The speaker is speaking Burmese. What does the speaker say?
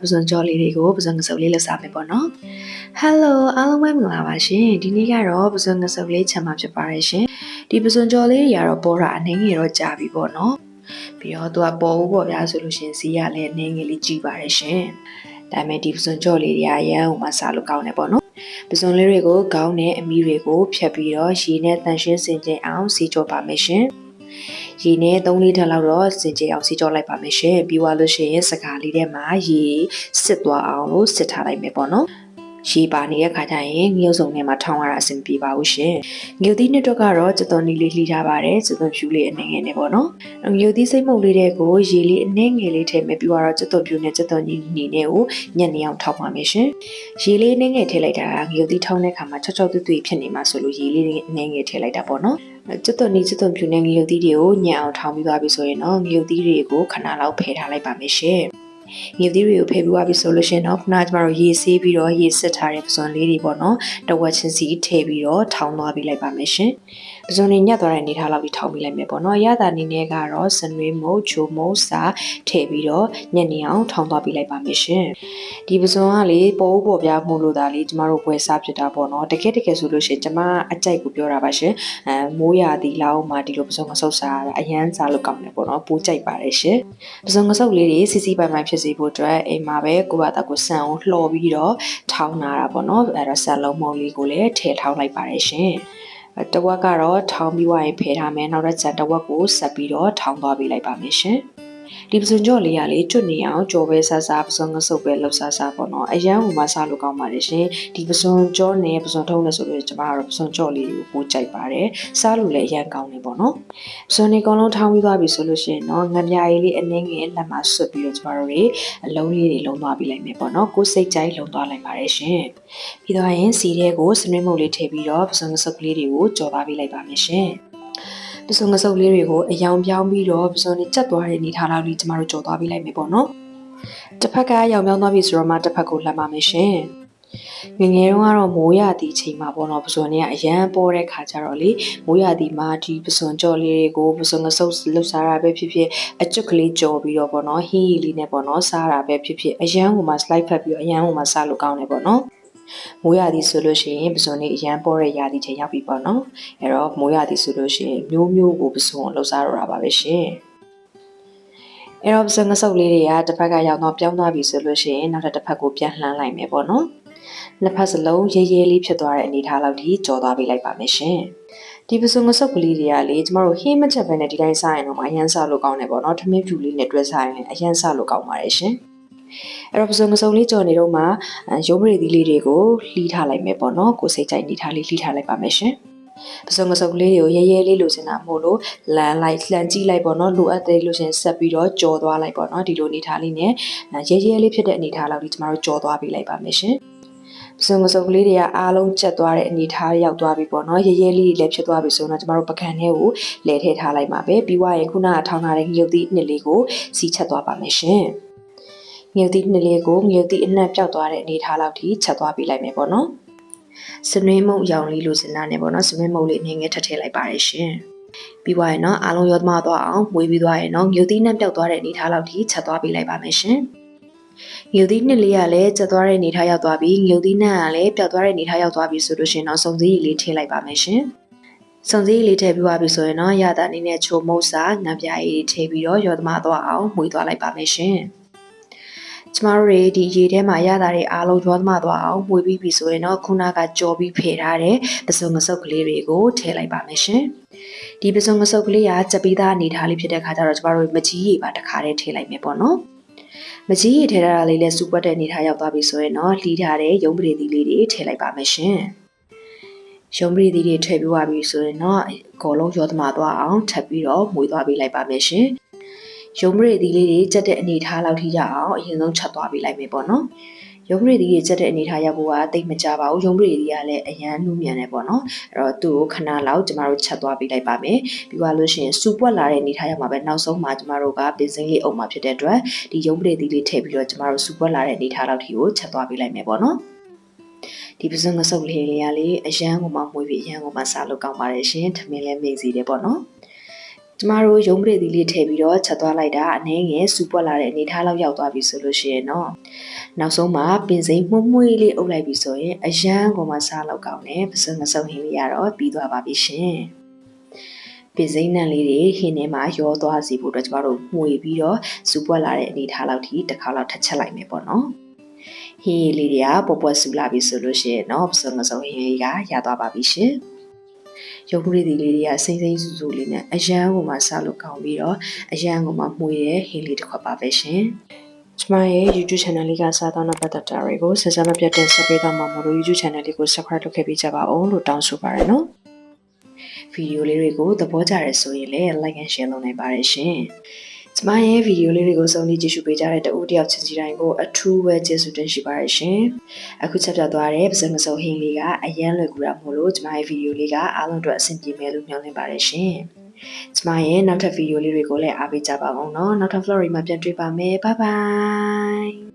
ပစွန်ကြောလေးတွေကိုပစွန်ငစုပ်လေးလှစားမယ်ပေါ့နော် Hello အားလုံးပဲမင်္ဂလာပါရှင်ဒီနေ့ကတော့ပစွန်ငစုပ်လေးချက်မှာဖြစ်ပါရဲ့ရှင်ဒီပစွန်ကြောလေးတွေကတော့ပေါ်တာအနေငယ်တော့ကြာပြီပေါ့နော်ပြီးတော့သူကပေါ်ဦးပေါ့ဗျာဆိုလို့ရှရင်စီးရလည်းအနေငယ်လေးကြည့်ပါရဲ့ရှင်ဒါပေမဲ့ဒီပစွန်ကြောလေးတွေကရန်ဟိုမှာစားလို့ကောင်းတယ်ပေါ့နော်ပစွန်လေးတွေကိုခေါင်းနဲ့အမီတွေကိုဖြတ်ပြီးတော့ရေနဲ့တန်ရှင်းစင်ကြင်အောင်စီကြောပါမယ်ရှင် ရေနဲ့3လီတာလောက်တော့စင်ကြင်အောင်စီကြောလိုက်ပါမယ်ရှင်ပြီးသွားလို့ရှိရင်စကားလေးထဲမှာရေစစ်သွားအောင်လို့စစ်ထားလိုက်မယ်ပေါ့နော်ရေပါနေတဲ့ခါကျရင်ငရုတ်စုံထဲမှာထောင်းရတာအဆင်ပြေပါဘူးရှင်ငရုတ်သီးနှစ်တော့ကတော့စက်သွန်နီလေးလှီထားပါတယ်စက်သွန်ဖြူလေးအနေငယ်နဲ့ပေါ့နော်ငရုတ်သီးစိတ်မုတ်လေးတွေကိုရေလေးအနှဲငယ်လေးထည့်မယ်ပြီးတော့စက်သွန်ဖြူနဲ့စက်သွန်ညီညီနဲ့ကိုညက်နေအောင်ထောက်ပါမယ်ရှင်ရေလေးအနှဲငယ်ထည့်လိုက်တာကငရုတ်သီးထောင်းတဲ့ခါမှာချောချောသွေ့သွေ့ဖြစ်နေမှာဆိုလို့ရေလေးအနှဲငယ်ထည့်လိုက်တာပေါ့နော် ကျွတ်သွန်နီကျွတ်သွန်ဖြူနဲ့ငရုတ်သီးတွေကိုညံအောင်ထောင်းပြီးသွားပြီဆိုရင်တော့ငရုတ်သီးတွေကိုခဏလောက်ဖယ်ထားလိုက်ပါမယ်ရှင်။ ငရုတ်သီးတွေကိုဖယ်ပြီးသွားပြီဆိုလို့ရှိရင်တော့ခုနကကျမတို့ရေဆေးပြီးတော့ရေစစ်ထားတဲ့ပစွန်လေးတွေပေါ့နော်။တဝက်ချင်းစီထည့်ပြီးတော့ထောင်းသွားပြီးလိုက်ပါမယ်ရှင်။ပစွန်တွေညက်သွားတဲ့အနေထားလောက်ပြီးထောင်းပြီးလိုက်မယ်ပေါ့နော်။ရတာအနေနဲ့ကတော့စနွေးမုတ်ချိုမုတ်စာထည့်ပြီးတော့ညက်နေအောင်ထောင်းသွားပြီးလိုက်ပါမယ်ရှင်။ဒီပစွန်ကလေပိုးပေါ်ပြမှုလို့ဒါလေးကျမတို့ပွဲစားဖြစ်တာပေါ့နော်။တကယ်တကယ်ဆိုလို့ရှိရင်ကျမအကြိုက်ကိုပြောတာပါရှင်။အဲမိုးရသည်လောက်မှဒီလိုပစွန်ငဆုပ်စားရတာအရန်စားလို့ကောင်းတယ်ပေါ့နော်။ပိုးကြိုက်ပါတယ်ရှင်။ပစွန်ငဆုပ်လေးတွေစီစီပိုင်ပိုင်ဖြစ်စေဖို့အတွက်အိမ်မှာပဲကိုယ့်ဘာသာကိုဆန်အောင်လှော်ပြီးတော့ထောင်းလာတာပေါ့နော်။အဲတော့ဆန်လုံးမုံလေးကိုလည်းထည့်ထောင်းလိုက်ပါတယ်ရှင်။တဝက်ကတော့ထောင်းပြီးွားရင်ဖယ်ထားမယ်နောက်တစ်ချက်တဝက်ကိုဆက်ပြီးတော့ထောင်းသွားပေးလိုက်ပါမယ်ရှင် ဒီပစွန်ကြော့လေးကလေကျွတ်နေအောင်ကြော်ပဲဆဆပစွန်ငဆုပ်ပဲလှုပ်ဆဆပေါ့နော်အရန်ဟိုမှာစားလို့ကောင်းပါတယ်ရှင်ဒီပစွန်ကြော့နဲ့ပစွန်ထုံးနဲ့ဆိုလို့ကျမကတော့ပစွန်ကြော့လေးကိုပိုကြိုက်ပါတယ်စားလို့လည်းအရန်ကောင်းနေပေါ့နော်ပစွန်နေအကုန်လုံးထောင်းပြီးသွားပြီဆိုလို့ရှိရင်တော့ငပြားလေးလေးအနှင်းငယ်လက်မှာဆွတ်ပြီးတော့ကျမတို့တွေအလုံးလေးတွေလုံသွားပြီးလိုက်မယ်ပေါ့နော်ကိုယ်စိတ်ကြိုက်လုံသွားလိုက်ပါတယ်ရှင်ပြီးတော့ရင်စီတဲ့ကိုစနွေးမုတ်လေးထည့်ပြီးတော့ပစွန်ငဆုပ်ကလေးတွေကိုကြော်ပါပေးလိုက်ပါမယ်ရှင် ပစုံငစုပ်လေးတွေကိုအယောင်ပြောင်းပြီးတော့ပစုံနဲ့ကြက်သွားတဲ့အနေထားလောက်လေးကျမတို့ကြော်သွားပေးလိုက်မယ်ပေါ့နော်တစ်ဖက်ကရောင်ပြောင်းသွားပြီဆိုတော့မှတစ်ဖက်ကိုလှမ်းပါမယ်ရှင်ငငယ်တုန်းကတော့မိုးရသည့်ချိန်မှာပေါ့နော်ပစုံတွေကအရန်ပေါ်တဲ့ခါကျတော့လေမိုးရသည့်မှာဒီပစုံကြော်လေးတွေကိုပစုံငဆုပ်လှုပ်ရှားတာပဲဖြစ်ဖြစ်အကျွတ်ကလေးကြော်ပြီးတော့ပေါ့နော်ဟင်းရီလေးနဲ့ပေါ့နော်စားတာပဲဖြစ်ဖြစ်အရန်ဟိုမှာ slide ဖက်ပြီးတော့အရန်ဟိုမှာစားလို့ကောင်းတယ်ပေါ့နော် မိုးရသည်ဆိုလို့ရှိရင်ပစုံလေးအရန်ပေါ်တဲ့ရာသီချိန်ရောက်ပြီပေါ့နော်အဲ့တော့မိုးရသည်ဆိုလို့ရှိရင်မျိုးမျိုးကိုပစုံကိုလှုပ်ရှားရတာပါပဲရှင်အဲ့တော့ပစုံငဆုပ်လေးတွေကတစ်ဖက်ကရောက်တော့ပြောင်းသွားပြီဆိုလို့ရှိရင်နောက်တစ်ဖက်ကိုပြန်လှမ်းလိုက်မယ်ပေါ့နော်နှစ်ဖက်စလုံးရဲရဲလေးဖြစ်သွားတဲ့အနေထားလောက်ထိကြော်သွားပေးလိုက်ပါမယ်ရှင်ဒီပစုံငဆုပ်ကလေးတွေကလေကျမတို့ဟင်းမချက်ပဲနဲ့ဒီတိုင်းစားရင်တော့အရန်စားလို့ကောင်းတယ်ပေါ့နော်ထမင်းဖြူလေးနဲ့တွဲစားရင်အရန်စားလို့ကောင်းပါတယ်ရှင် အဲ့တော့ပစုံငစုံလေးကြော်နေတော့မှရုံးပရိသီလေးတွေကိုလှီးထားလိုက်မယ်ပေါ့နော်ကိုစိတ်ကြိုက်နေထားလေးလှီးထားလိုက်ပါမယ်ရှင်ပစုံငစုံလေးတွေကိုရဲရဲလေးလိုချင်တာမို့လို့လန်လိုက်လှန်ကြည့်လိုက်ပေါ့နော်လိုအပ်တဲ့လို့ရှင်ဆက်ပြီးတော့ကြော်သွားလိုက်ပေါ့နော်ဒီလိုအနေထားလေးနဲ့ရဲရဲလေးဖြစ်တဲ့အနေထားလောက်ဒီကျမတို့ကြော်သွားပေးလိုက်ပါမယ်ရှင်ပစုံငစုံကလေးတွေကအားလုံးကျက်သွားတဲ့အနေထားရောက်သွားပြီပေါ့နော်ရဲရဲလေးလည်းဖြစ်သွားပြီဆိုတော့ကျမတို့ပကံထဲကိုလဲထည့်ထားလိုက်ပါပဲပြီးွားရင်ခုနကထောင်းထားတဲ့ငရုတ်သီးနှစ်လေးကိုစီချက်သွားပါမယ်ရှင် ငရုတ်သီးနှစ်လေးကိုငရုတ်သီးအနှံ့ပြောက်သွားတဲ့အနေထားလောက်ထိချက်သွားပေးလိုက်မယ်ပေါ့နော်စနွေးမုံရောင်လေးလိုစင်တာနဲ့ပေါ့နော်စနွေးမုံလေးအငယ်ငယ်ထပ်ထည့်လိုက်ပါရရှင်ပြီးသွားရင်တော့အားလုံးရောသမားသွားအောင်မွေးပြီးသွားရင်တော့ငရုတ်သီးနှံ့ပြောက်သွားတဲ့အနေထားလောက်ထိချက်သွားပေးလိုက်ပါမယ်ရှင်ငရုတ်သီးနှစ်လေးကလည်းကျက်သွားတဲ့အနေထားရောက်သွားပြီငရုတ်သီးနှံ့ကလည်းပျောက်သွားတဲ့အနေထားရောက်သွားပြီဆိုလို့ရှိရင်တော့စုံစည်းရည်လေးထည့်လိုက်ပါမယ်ရှင်စုံစည်းလေးထည့်ပြီးသွားပြီဆိုရင်တော့ရတာအနေနဲ့ချိုမုတ်စာငံပြားရည်ထည့်ပြီးတော့ရောသမားသွားအောင်မွေးသွားလိုက်ပါမယ်ရှင်။ ကျမတို့တွေဒီရေထဲမှာရတာတွေအားလုံးရောသမသွားအောင်ဝေပြီးပြီဆိုရင်တော့ခုနကကြော်ပြီးဖယ်ထားတဲ့ပစုံငဆုပ်ကလေးတွေကိုထည့်လိုက်ပါမယ်ရှင်။ဒီပစုံငဆုပ်ကလေးကကြပိသားအနေထားလေးဖြစ်တဲ့ခါကျတော့ကျမတို့မကြီးရေပါတစ်ခါတည်းထည့်လိုက်မယ်ပေါ့နော်။မကြီးရေထည့်ထားတာလေးလည်းစူပွက်တဲ့အနေထားရောက်သွားပြီဆိုရင်တော့လှီးထားတဲ့ရုံးပရိသီလေးတွေထည့်လိုက်ပါမယ်ရှင်။ရုံးပရိသီတွေထည့်ပြီးသွားပြီဆိုရင်တော့အကောလုံးရောသမသွားအောင်ထပ်ပြီးတော့မွေးသွားပေးလိုက်ပါမယ်ရှင်။ ရုံးမရည်သီးလေးတွေကြက်တဲ့အနေထားလောက်ထိရအောင်အရင်ဆုံးချက်သွားပေးလိုက်မယ်ပေါ့နော်ရုံးပရိသီတွေချက်တဲ့အနေထားရောက်ဖို့ကတိတ်မကြပါဘူးရုံးပရိသီကလည်းအရန်နှူးမြန်တယ်ပေါ့နော်အဲ့တော့သူ့ကိုခဏလောက်ကျမတို့ချက်သွားပေးလိုက်ပါမယ်ပြီးသွားလို့ရှိရင်စူပွက်လာတဲ့အနေထားရောက်မှာပဲနောက်ဆုံးမှာကျမတို့ကပင်စင်းလေးအုပ်မှာဖြစ်တဲ့အတွက်ဒီရုံးပရိသီလေးထည့်ပြီးတော့ကျမတို့စူပွက်လာတဲ့အနေထားလောက်ထိကိုချက်သွားပေးလိုက်မယ်ပေါ့နော်ဒီပစုံငဆုပ်လေးလေးကလေအရန်ကိုမှမွေးပြီးအရန်ကိုမှစားလို့ကောင်းပါတယ်ရှင်ထမင်းလည်းမေ့စီတယ်ပေါ့နော် ကျမတို့ရုံးပရိသီလေးထည့်ပြီးတော့ချက်သွားလိုက်တာအနည်းငယ်စူပွက်လာတဲ့အနေထားလောက်ရောက်သွားပြီဆိုလို့ရှိရင်တော့နောက်ဆုံးမှာပင်စိမ်းမှုန့်မှုန့်လေးအုပ်လိုက်ပြီဆိုရင်အရန်ကိုမှစားလောက်ကောင်းတယ်ပစုံမစုံဟင်းလေးရတော့ပြီးသွားပါပြီရှင်ပင်စိမ်းနံလေးတွေဟင်းထဲမှာရောသွားစီဖို့အတွက်ကျမတို့မှုေပြီးတော့စူပွက်လာတဲ့အနေထားလောက်ထိတစ်ခါလောက်ထပ်ချက်လိုက်မယ်ပေါ့နော်ဟင်းရည်လေးတွေကပေါ်ပေါ်ဆူလာပြီဆိုလို့ရှိရင်တော့ပစုံမစုံဟင်းလေးကရသွားပါပြီရှင် ရုပ်မှုရည်လေးတွေကစိမ့်စိမ့်ဆူဆူလေးနဲ့အရန်ကိုမှစားလို့ကောင်းပြီးတော့အရန်ကိုမှမှုရတဲ့ဟင်းလေးတစ်ခွက်ပါပဲရှင်ကျမရဲ့ YouTube channel လေးကစားသောနောက်ပတ်သက်တာတွေကိုဆက်စပ်မပြတ်တဲ့ဆက်ပေးသွားမှာမို့လို့ YouTube channel လေးကို subscribe လုပ်ခဲ့ပေးကြပါဦးလို့တောင်းဆိုပါရနော်ဗီဒီယိုလေးတွေကိုသဘောကျရဆိုရင်လည်း like and share လုပ်နိုင်ပါတယ်ရှင် ကျမရဲ့ဗီဒီယိုလေးတွေကိုစုံလည်ကြည့်ရှုပေးကြတဲ့တဦးတယောက်ချင်းစီတိုင်းကိုအထူးပဲကျေးဇူးတင်ရှိပါတယ်ရှင်အခုချက်ပြသွားတဲ့ပစံမစုံဟင်းလေးကအရန်လွယ်ကူတာမို့လို့ကျမရဲ့ဗီဒီယိုလေးကအားလုံးအတွက်အဆင်ပြေမယ်လို့မျှော်လင့်ပါတယ်ရှင်ကျမရဲ့နောက်ထပ်ဗီဒီယိုလေးတွေကိုလည်းအားပေးကြပါအောင်နော်နောက်ထပ် vlog တွေမှာပြန်တွေ့ပါမယ် bye bye